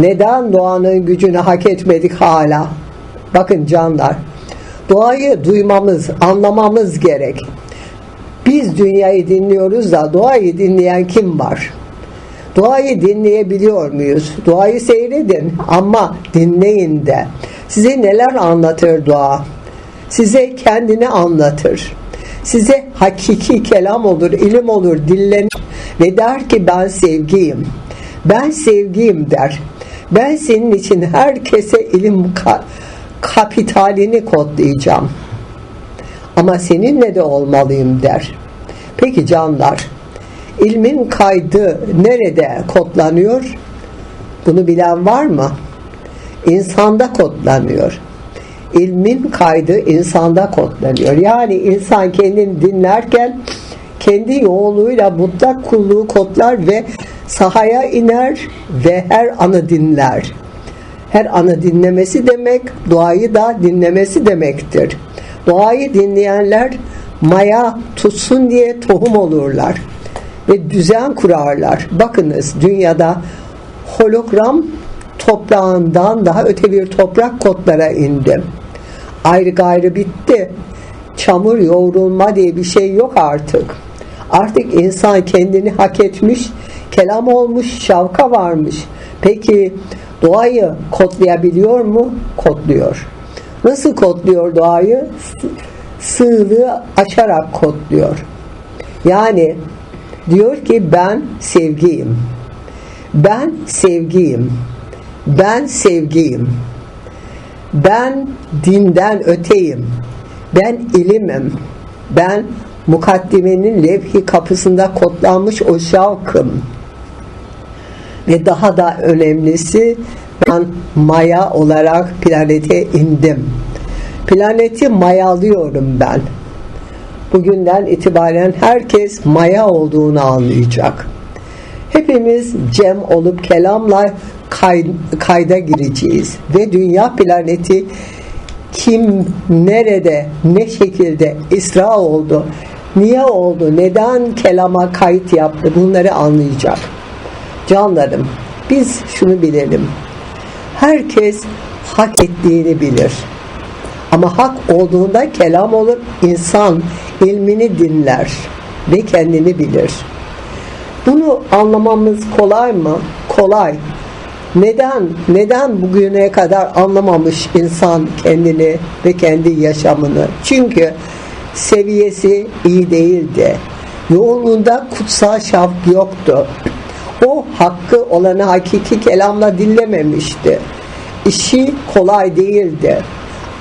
Neden doğanın gücünü hak etmedik hala? Bakın canlar, doğayı duymamız, anlamamız gerek. Biz dünyayı dinliyoruz da doğayı dinleyen kim var? Doğayı dinleyebiliyor muyuz? Doğayı seyredin ama dinleyin de. Size neler anlatır doğa? Size kendini anlatır. Size hakiki kelam olur, ilim olur, dillenir ve der ki ben sevgiyim. Ben sevgiyim der. Ben senin için herkese ilim ka- kapitalini kodlayacağım. Ama seninle de olmalıyım der. Peki canlar, ilmin kaydı nerede kodlanıyor? Bunu bilen var mı? İnsanda kodlanıyor. İlmin kaydı insanda kodlanıyor. Yani insan kendini dinlerken kendi yoğunluğuyla mutlak kulluğu kodlar ve sahaya iner ve her anı dinler. Her anı dinlemesi demek doğayı da dinlemesi demektir. Doğayı dinleyenler maya tutsun diye tohum olurlar ve düzen kurarlar. Bakınız dünyada hologram toprağından daha öte bir toprak kotlara indi. Ayrı gayrı bitti. Çamur yoğrulma diye bir şey yok artık. Artık insan kendini hak etmiş, kelam olmuş, şavka varmış. Peki doğayı kodlayabiliyor mu? Kodluyor. Nasıl kodluyor doğayı? Sığlığı açarak kodluyor. Yani diyor ki ben sevgiyim. Ben sevgiyim. Ben sevgiyim. Ben dinden öteyim. Ben ilimim. Ben mukaddimenin levhi kapısında kodlanmış o şavkım. Ve daha da önemlisi ben maya olarak planete indim. Planeti mayalıyorum ben. Bugünden itibaren herkes maya olduğunu anlayacak. Hepimiz cem olup kelamla kay, kayda gireceğiz ve dünya planeti kim nerede ne şekilde isra oldu niye oldu neden kelama kayıt yaptı bunları anlayacak canlarım biz şunu bilelim herkes hak ettiğini bilir ama hak olduğunda kelam olur insan ilmini dinler ve kendini bilir bunu anlamamız kolay mı? Kolay. Neden? Neden bugüne kadar anlamamış insan kendini ve kendi yaşamını? Çünkü seviyesi iyi değildi. Yoğunluğunda kutsal şavk yoktu. O hakkı olanı hakiki kelamla dinlememişti. İşi kolay değildi.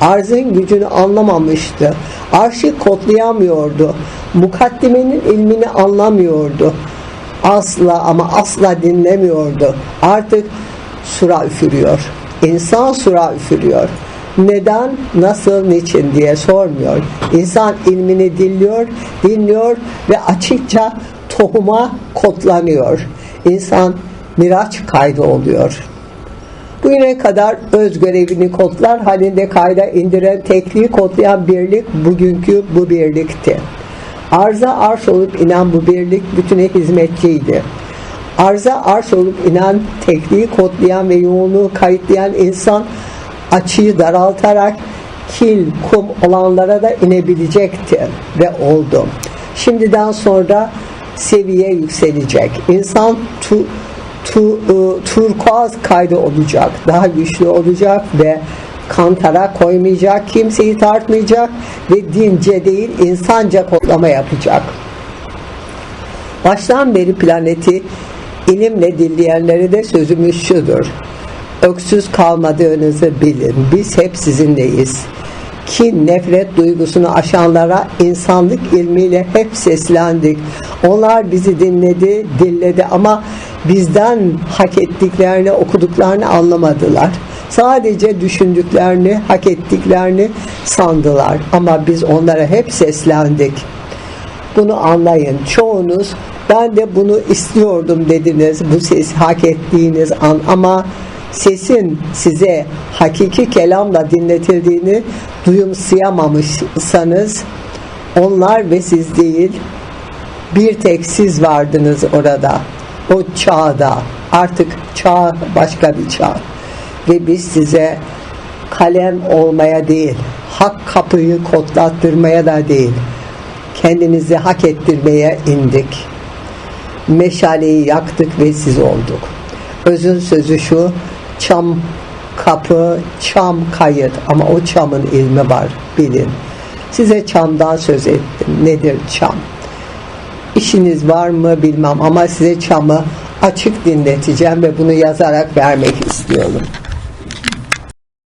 Arzın gücünü anlamamıştı. Arşı kodlayamıyordu. Mukaddimenin ilmini anlamıyordu asla ama asla dinlemiyordu. Artık sura üfürüyor. İnsan sura üfürüyor. Neden, nasıl, niçin diye sormuyor. İnsan ilmini dinliyor, dinliyor ve açıkça tohuma kodlanıyor. İnsan miraç kaydı oluyor. Bugüne kadar öz görevini kodlar halinde kayda indiren tekliği kodlayan birlik bugünkü bu birlikti. Arza arş olup inen bu birlik bütüne hizmetçiydi. Arza arş olup inen tekliği kodlayan ve yoğunluğu kayıtlayan insan açıyı daraltarak kil, kum olanlara da inebilecekti ve oldu. Şimdiden sonra seviye yükselecek. İnsan tu, tu, e, turkuaz kaydı olacak, daha güçlü olacak ve kantara koymayacak, kimseyi tartmayacak ve dince değil insanca kodlama yapacak. Baştan beri planeti ilimle dinleyenlere de sözümüz şudur. Öksüz kalmadığınızı bilin. Biz hep sizinleyiz. Ki nefret duygusunu aşanlara insanlık ilmiyle hep seslendik. Onlar bizi dinledi, dilledi ama bizden hak ettiklerini, okuduklarını anlamadılar. Sadece düşündüklerini, hak ettiklerini sandılar. Ama biz onlara hep seslendik. Bunu anlayın. Çoğunuz ben de bunu istiyordum dediniz. Bu sesi hak ettiğiniz an ama sesin size hakiki kelamla dinletildiğini duyumsayamamışsanız onlar ve siz değil bir tek siz vardınız orada o çağda Artık çağ başka bir çağ. Ve biz size kalem olmaya değil, hak kapıyı kodlattırmaya da değil, kendinizi hak ettirmeye indik. Meşaleyi yaktık ve siz olduk. Özün sözü şu, çam kapı, çam kayıt ama o çamın ilmi var, bilin. Size çamdan söz ettim. Nedir çam? İşiniz var mı bilmem ama size çamı açık dinleteceğim ve bunu yazarak vermek istiyorum.